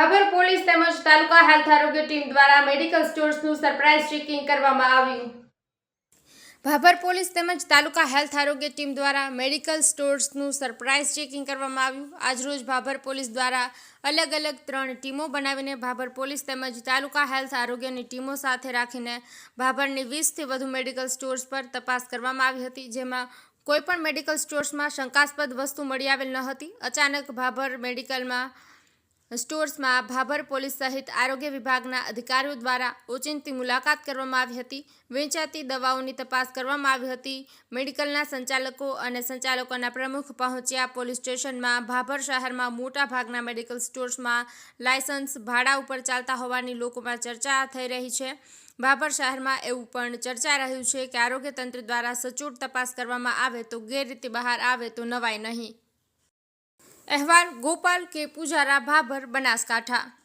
Bhabhar police તેમજ taluka health આરોગ્ય team દ્વારા મેડિકલ સ્ટોર્સનું સરપ્રાઇઝ ચેકિંગ કરવામાં આવ્યું. ભાભર પોલીસ તેમજ તાલુકા હેલ્થ આરોગ્ય ટીમ દ્વારા મેડિકલ સ્ટોર્સનું સરપ્રાઇઝ ચેકિંગ કરવામાં આવ્યું. આજરોજ ભાભર પોલીસ દ્વારા અલગ અલગ ત્રણ ટીમો બનાવીને ભાભર પોલીસ તેમજ તાલુકા હેલ્થ આરોગ્યની ટીમો સાથે રાખીને ભાભરની વીસથી વધુ મેડિકલ સ્ટોર્સ પર તપાસ કરવામાં આવી હતી, જેમાં કોઈપણ મેડિકલ સ્ટોર્સમાં શંકાસ્પદ વસ્તુ મળી આવેલ ન હતી. અચાનક ભાભર મેડિકલમાં સ્ટોર્સમાં ભાભર પોલીસ સહિત આરોગ્ય વિભાગના અધિકારીઓ દ્વારા ઓચિંતી મુલાકાત કરવામાં આવી હતી. વેચાતી દવાઓની તપાસ કરવામાં આવી હતી. મેડિકલના સંચાલકો અને સંચાલકોના પ્રમુખ પહોંચ્યા પોલીસ સ્ટેશનમાં. ભાભર શહેરમાં મોટા ભાગના મેડિકલ સ્ટોર્સમાં લાયસન્સ ભાડા ઉપર ચાલતા હોવાની લોકોમાં ચર્ચા થઈ રહી છે. ભાભર શહેરમાં એવું પણ ચર્ચા રહ્યું છે કે આરોગ્ય તંત્ર દ્વારા સચોટ તપાસ કરવામાં આવે તો ગેરરીતિ બહાર આવે તો નવાય નહીં. અહેવાલ ગોપાલ કે પૂજારા ભાભર બનાસકાંઠા